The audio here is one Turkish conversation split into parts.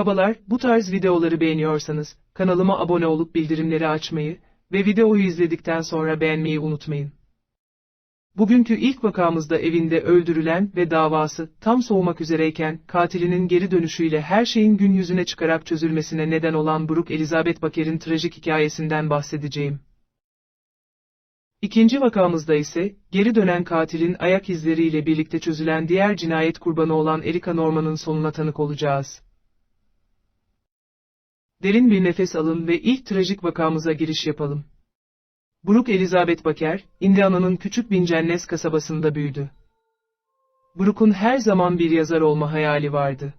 Merhabalar, bu tarz videoları beğeniyorsanız, kanalıma abone olup bildirimleri açmayı ve videoyu izledikten sonra beğenmeyi unutmayın. Bugünkü ilk vakamızda evinde öldürülen ve davası tam soğumak üzereyken katilinin geri dönüşüyle her şeyin gün yüzüne çıkarak çözülmesine neden olan Brooke Elizabeth Baker'in trajik hikayesinden bahsedeceğim. İkinci vakamızda ise, geri dönen katilin ayak izleriyle birlikte çözülen diğer cinayet kurbanı olan Erika Norman'ın sonuna tanık olacağız. Derin bir nefes alın ve ilk trajik vakamıza giriş yapalım. Brooke Elizabeth Baker, Indiana'nın küçük Vincennes kasabasında büyüdü. Brooke'un her zaman bir yazar olma hayali vardı.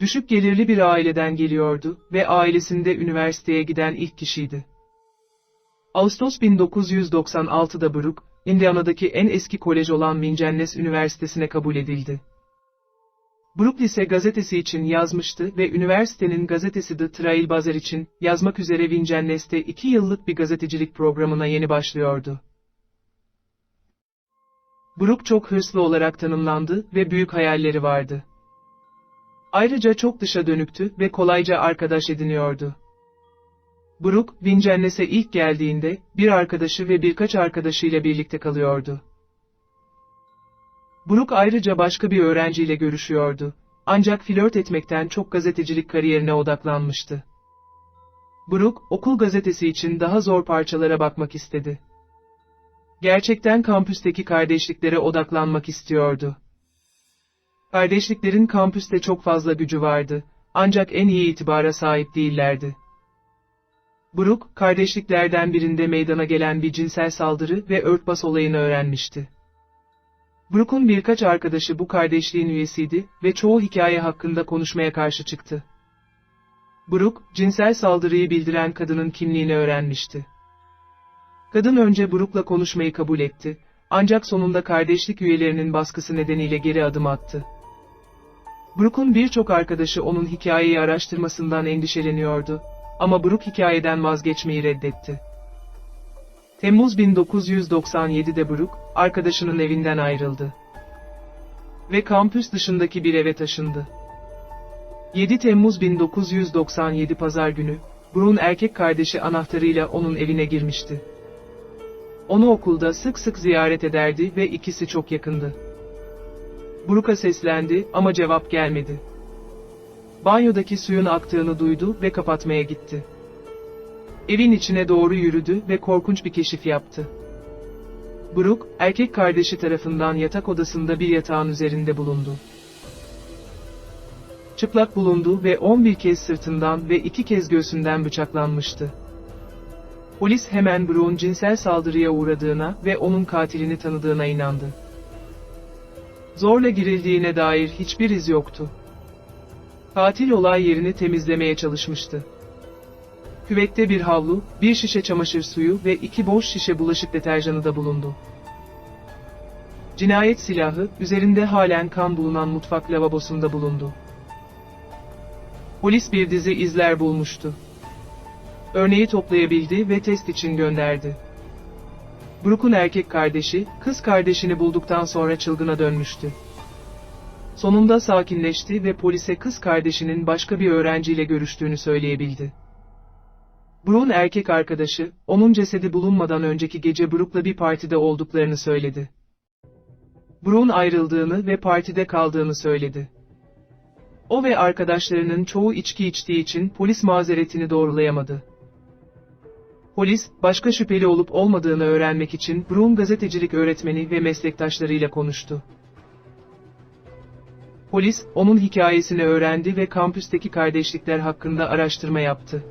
Düşük gelirli bir aileden geliyordu ve ailesinde üniversiteye giden ilk kişiydi. Ağustos 1996'da Brooke, Indiana'daki en eski kolej olan Vincennes Üniversitesi'ne kabul edildi. Brooke Lise gazetesi için yazmıştı ve üniversitenin gazetesi The Trailblazer için yazmak üzere Vincennes'te iki yıllık bir gazetecilik programına yeni başlıyordu. Brooke çok hırslı olarak tanımlandı ve büyük hayalleri vardı. Ayrıca çok dışa dönüktü ve kolayca arkadaş ediniyordu. Brooke, Vincennes'e ilk geldiğinde, bir arkadaşı ve birkaç arkadaşıyla birlikte kalıyordu. Brooke ayrıca başka bir öğrenciyle görüşüyordu. Ancak flört etmekten çok gazetecilik kariyerine odaklanmıştı. Brooke, okul gazetesi için daha zor parçalara bakmak istedi. Gerçekten kampüsteki kardeşliklere odaklanmak istiyordu. Kardeşliklerin kampüste çok fazla gücü vardı, ancak en iyi itibara sahip değillerdi. Brooke, kardeşliklerden birinde meydana gelen bir cinsel saldırı ve örtbas olayını öğrenmişti. Brooke'un birkaç arkadaşı bu kardeşliğin üyesiydi ve çoğu hikaye hakkında konuşmaya karşı çıktı. Brooke, cinsel saldırıyı bildiren kadının kimliğini öğrenmişti. Kadın önce Brooke'la konuşmayı kabul etti, ancak sonunda kardeşlik üyelerinin baskısı nedeniyle geri adım attı. Brooke'un birçok arkadaşı onun hikayeyi araştırmasından endişeleniyordu, ama Brooke hikayeden vazgeçmeyi reddetti. Temmuz 1997'de Brooke, arkadaşının evinden ayrıldı. Ve kampüs dışındaki bir eve taşındı. 7 Temmuz 1997 Pazar günü, Brooke'un erkek kardeşi anahtarıyla onun evine girmişti. Onu okulda sık sık ziyaret ederdi ve ikisi çok yakındı. Brooke'a seslendi ama cevap gelmedi. Banyodaki suyun aktığını duydu ve kapatmaya gitti. Evin içine doğru yürüdü ve korkunç bir keşif yaptı. Brooke, erkek kardeşi tarafından yatak odasında bir yatağın üzerinde bulundu. Çıplak bulundu ve 11 kez sırtından ve 2 kez göğsünden bıçaklanmıştı. Polis hemen Brooke'un cinsel saldırıya uğradığına ve onun katilini tanıdığına inandı. Zorla girildiğine dair hiçbir iz yoktu. Katil olay yerini temizlemeye çalışmıştı. Küvette bir havlu, bir şişe çamaşır suyu ve iki boş şişe bulaşık deterjanı da bulundu. Cinayet silahı, üzerinde halen kan bulunan mutfak lavabosunda bulundu. Polis bir dizi izler bulmuştu. Örneği toplayabildi ve test için gönderdi. Brooke'un erkek kardeşi, kız kardeşini bulduktan sonra çılgına dönmüştü. Sonunda sakinleşti ve polise kız kardeşinin başka bir öğrenciyle görüştüğünü söyleyebildi. Brooke'un erkek arkadaşı, onun cesedi bulunmadan önceki gece Brooke'la bir partide olduklarını söyledi. Brooke'un ayrıldığını ve partide kaldığını söyledi. O ve arkadaşlarının çoğu içki içtiği için polis mazeretini doğrulayamadı. Polis, başka şüpheli olup olmadığını öğrenmek için Brooke'un gazetecilik öğretmeni ve meslektaşlarıyla konuştu. Polis, onun hikayesini öğrendi ve kampüsteki kardeşlikler hakkında araştırma yaptı.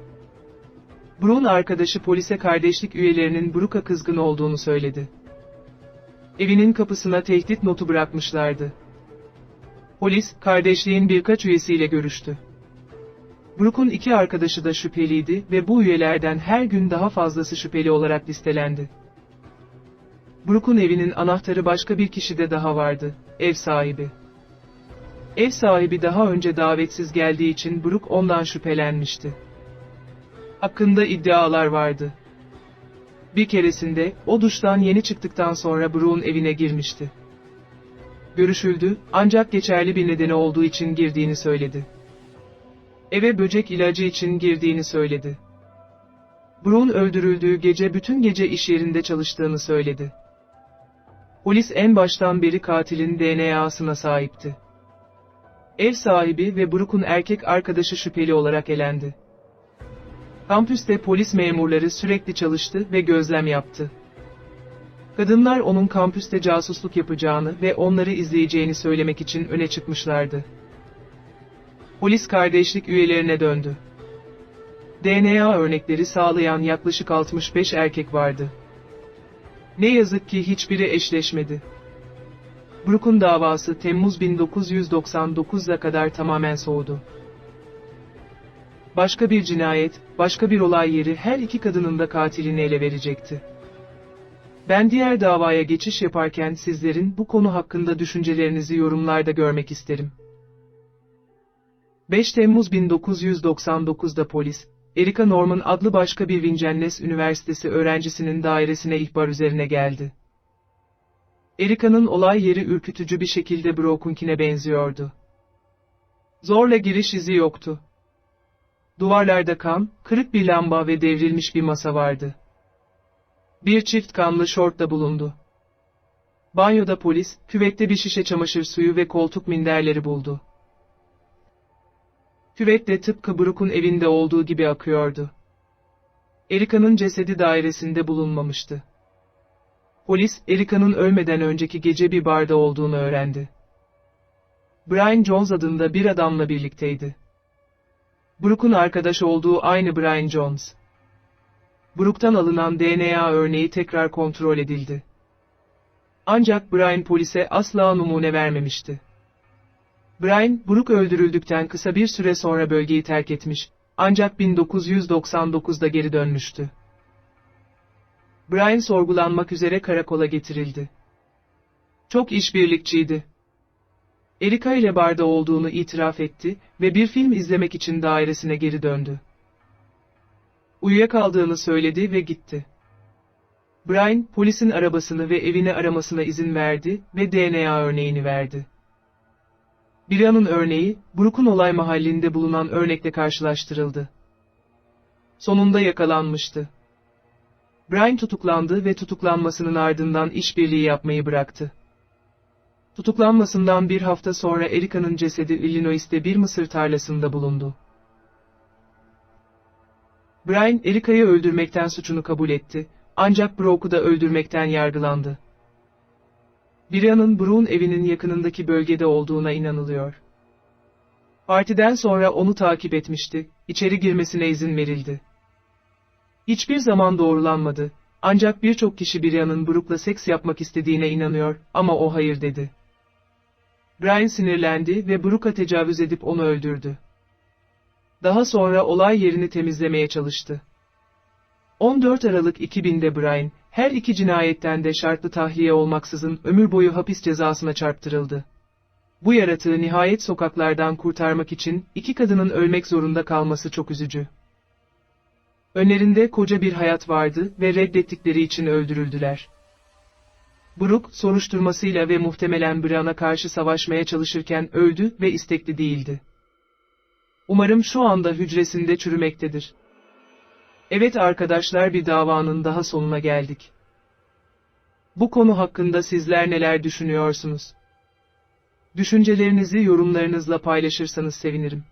Brooke'un arkadaşı polise kardeşlik üyelerinin Brooke'a kızgın olduğunu söyledi. Evinin kapısına tehdit notu bırakmışlardı. Polis, kardeşliğin birkaç üyesiyle görüştü. Brooke'un iki arkadaşı da şüpheliydi ve bu üyelerden her gün daha fazlası şüpheli olarak listelendi. Brooke'un evinin anahtarı başka bir kişide daha vardı, ev sahibi. Ev sahibi daha önce davetsiz geldiği için Brooke ondan şüphelenmişti. Hakkında iddialar vardı. Bir keresinde, o duştan yeni çıktıktan sonra Brooke'un evine girmişti. Görüşüldü, ancak geçerli bir nedeni olduğu için girdiğini söyledi. Eve böcek ilacı için girdiğini söyledi. Brown öldürüldüğü gece bütün gece iş yerinde çalıştığını söyledi. Polis en baştan beri katilin DNA'sına sahipti. Ev sahibi ve Brooke'un erkek arkadaşı şüpheli olarak elendi. Kampüste polis memurları sürekli çalıştı ve gözlem yaptı. Kadınlar onun kampüste casusluk yapacağını ve onları izleyeceğini söylemek için öne çıkmışlardı. Polis kardeşlik üyelerine döndü. DNA örnekleri sağlayan yaklaşık 65 erkek vardı. Ne yazık ki hiçbiri eşleşmedi. Brooke'un davası Temmuz 1999'a kadar tamamen soğudu. Başka bir cinayet, başka bir olay yeri her iki kadının da katilini ele verecekti. Ben diğer davaya geçiş yaparken sizlerin bu konu hakkında düşüncelerinizi yorumlarda görmek isterim. 5 Temmuz 1999'da polis, Erika Norman adlı başka bir Vincennes Üniversitesi öğrencisinin dairesine ihbar üzerine geldi. Erika'nın olay yeri ürkütücü bir şekilde Brooke'unkine benziyordu. Zorla giriş izi yoktu. Duvarlarda kan, kırık bir lamba ve devrilmiş bir masa vardı. Bir çift kanlı şort da bulundu. Banyoda polis, küvette bir şişe çamaşır suyu ve koltuk minderleri buldu. Küvet de tıpkı Brooke'un evinde olduğu gibi akıyordu. Erika'nın cesedi dairesinde bulunmamıştı. Polis, Erika'nın ölmeden önceki gece bir barda olduğunu öğrendi. Brian Jones adında bir adamla birlikteydi. Brooke'un arkadaş olduğu aynı Brian Jones. Brooke'tan alınan DNA örneği tekrar kontrol edildi. Ancak Brian polise asla numune vermemişti. Brian, Brooke öldürüldükten kısa bir süre sonra bölgeyi terk etmiş, ancak 1999'da geri dönmüştü. Brian sorgulanmak üzere karakola getirildi. Çok işbirlikçiydi. Erika ile barda olduğunu itiraf etti ve bir film izlemek için dairesine geri döndü. Uyuyakaldığını söyledi ve gitti. Brian, polisin arabasını ve evini aramasına izin verdi ve DNA örneğini verdi. Brian'ın örneği, Brooke'un olay mahallinde bulunan örnekle karşılaştırıldı. Sonunda yakalanmıştı. Brian tutuklandı ve tutuklanmasının ardından işbirliği yapmayı bıraktı. Tutuklanmasından bir hafta sonra Erika'nın cesedi Illinois'te bir mısır tarlasında bulundu. Brian, Erika'yı öldürmekten suçunu kabul etti, ancak Brooke'u da öldürmekten yargılandı. Brian'ın Brooke'un evinin yakınındaki bölgede olduğuna inanılıyor. Partiden sonra onu takip etmişti, içeri girmesine izin verildi. Hiçbir zaman doğrulanmadı, ancak birçok kişi Brian'ın Brooke'la seks yapmak istediğine inanıyor ama o hayır dedi. Brian sinirlendi ve Brooke'a tecavüz edip onu öldürdü. Daha sonra olay yerini temizlemeye çalıştı. 14 Aralık 2000'de Brian, her iki cinayetten de şartlı tahliye olmaksızın ömür boyu hapis cezasına çarptırıldı. Bu yaratığı nihayet sokaklardan kurtarmak için iki kadının ölmek zorunda kalması çok üzücü. Önlerinde koca bir hayat vardı ve reddettikleri için öldürüldüler. Brooke, soruşturmasıyla ve muhtemelen Brian'a karşı savaşmaya çalışırken öldü ve istekli değildi. Umarım şu anda hücresinde çürümektedir. Evet arkadaşlar bir davanın daha sonuna geldik. Bu konu hakkında sizler neler düşünüyorsunuz? Düşüncelerinizi yorumlarınızla paylaşırsanız sevinirim.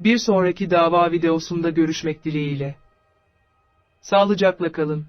Bir sonraki dava videosunda görüşmek dileğiyle. Sağlıcakla kalın.